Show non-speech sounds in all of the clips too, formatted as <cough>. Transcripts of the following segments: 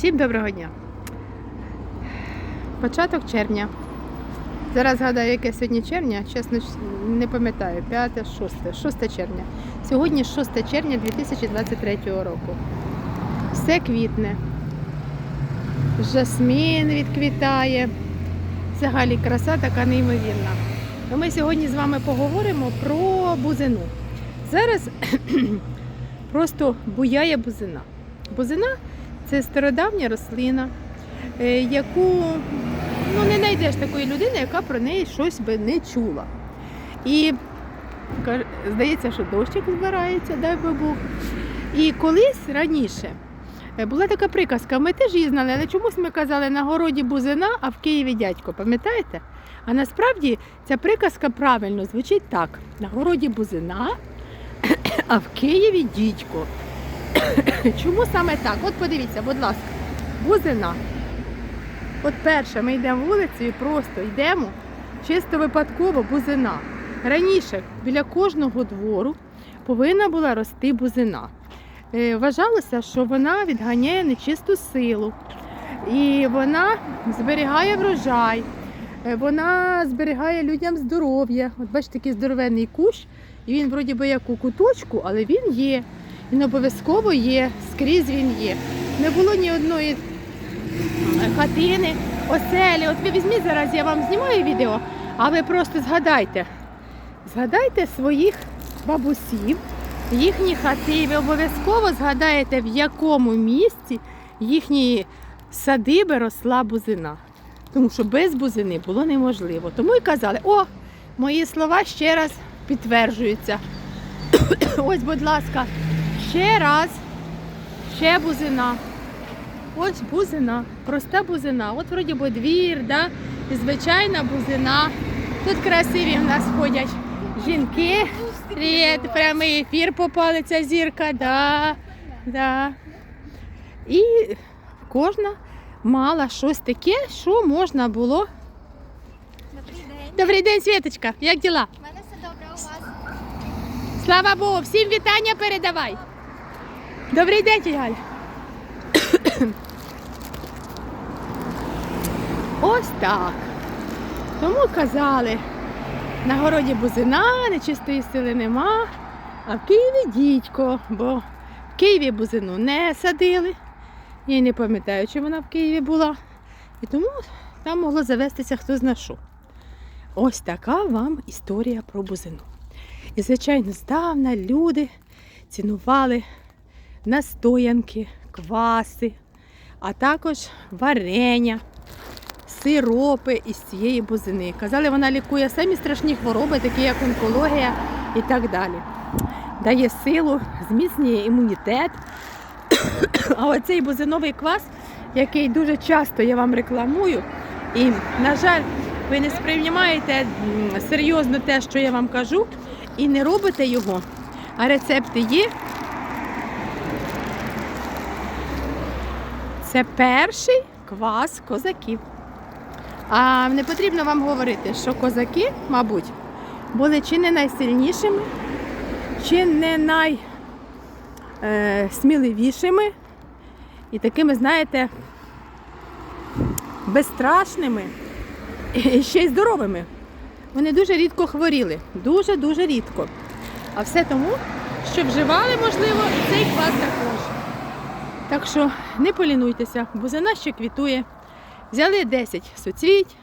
Всім доброго дня. Початок червня. Зараз згадаю, яке сьогодні червня, чесно не пам'ятаю, 5, 6, 6 червня. Сьогодні 6 червня 2023 року. Все квітне. Жасмін відквітає. Взагалі краса така неймовірна. Ми сьогодні з вами поговоримо про бузину. Зараз <clears throat> просто буяє бузина. Бузина це стародавня рослина, е, яку ну, не знайдеш такої людини, яка про неї щось би не чула. І здається, що дощик збирається, дай би Бог. І колись раніше е, була така приказка, ми теж її знали, але чомусь ми казали на городі бузина, а в Києві дядько, пам'ятаєте? А насправді ця приказка правильно звучить так: на городі бузина, <coughs> а в Києві дідько. <coughs> Чому саме так? От подивіться, будь ласка, бузина. От перше, ми йдемо вулицею, просто йдемо, чисто випадково бузина. Раніше біля кожного двору повинна була рости бузина. Е, Вважалося, що вона відганяє нечисту силу. І вона зберігає врожай, е, вона зберігає людям здоров'я. От бачите, такий здоровенний кущ, і він вроді би як у куточку, але він є. Він обов'язково є, скрізь він є. Не було ні одної хатини, оселі. От ви візьміть зараз, я вам знімаю відео, а ви просто згадайте. Згадайте своїх бабусів, їхні хати, ви обов'язково згадаєте, в якому місці їхньої садиби росла бузина. Тому що без бузини було неможливо. Тому і казали, о, мої слова ще раз підтверджуються. <coughs> Ось, будь ласка, ще раз, ще бузина. Ось бузина, проста бузина. От вроді би двір, да? і звичайна бузина. Тут красиві в нас ходять жінки. Привіт, прямий ефір попали ця зірка, да, да. І кожна мала щось таке, що можна було. Добрий день. Добрий день, Світочка, як діла? У мене все добре у вас. Слава Богу, всім вітання передавай. Добрий день, тітя Галь. Ось так. Тому казали, на городі бузина, нечистої сили нема, а в Києві дідько, бо в Києві бузину не садили. Я не пам'ятаю, чи вона в Києві була. І тому там могло завестися хто зна що. Ось така вам історія про бузину. І, звичайно, здавна люди цінували настоянки, кваси, а також варення, сиропи із цієї бузини. Казали, вона лікує самі страшні хвороби, такі як онкологія і так далі. Дає силу, зміцнює імунітет. А оцей бузиновий квас, який дуже часто я вам рекламую, і, на жаль, ви не сприймаєте серйозно те, що я вам кажу, і не робите його, а рецепти є. Це перший квас козаків. А не потрібно вам говорити, що козаки, мабуть, були чи не найсильнішими, чи не найсміливішими і такими, знаєте, безстрашними і ще й здоровими. Вони дуже рідко хворіли. Дуже-дуже рідко. А все тому, що вживали, можливо, і цей квас також. Так що не полінуйтеся, бузина ще квітує. Взяли 10 соцвіть.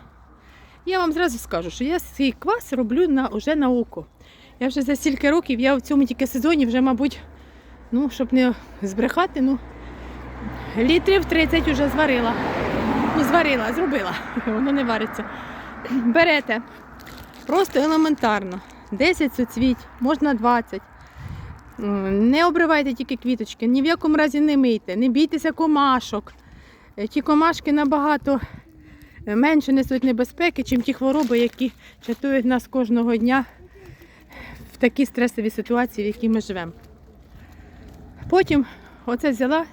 Я вам зразу скажу, що я свій квас роблю на, уже на око. Я вже за стільки років, я в цьому тільки сезоні вже, мабуть, ну, щоб не збрехати, ну, літрів 30 вже зварила. Ну, зварила, зробила. <laughs> Воно не вариться. Берете просто елементарно. 10 соцвіть, можна 20. Не обривайте тільки квіточки, ні в якому разі не мийте, не бійтеся комашок. Е, Ті комашки набагато е, менше несуть небезпеки, чим ті хвороби, які чатують нас кожного дня в такій стресовій ситуації, в якій ми живемо. Потім оце взяла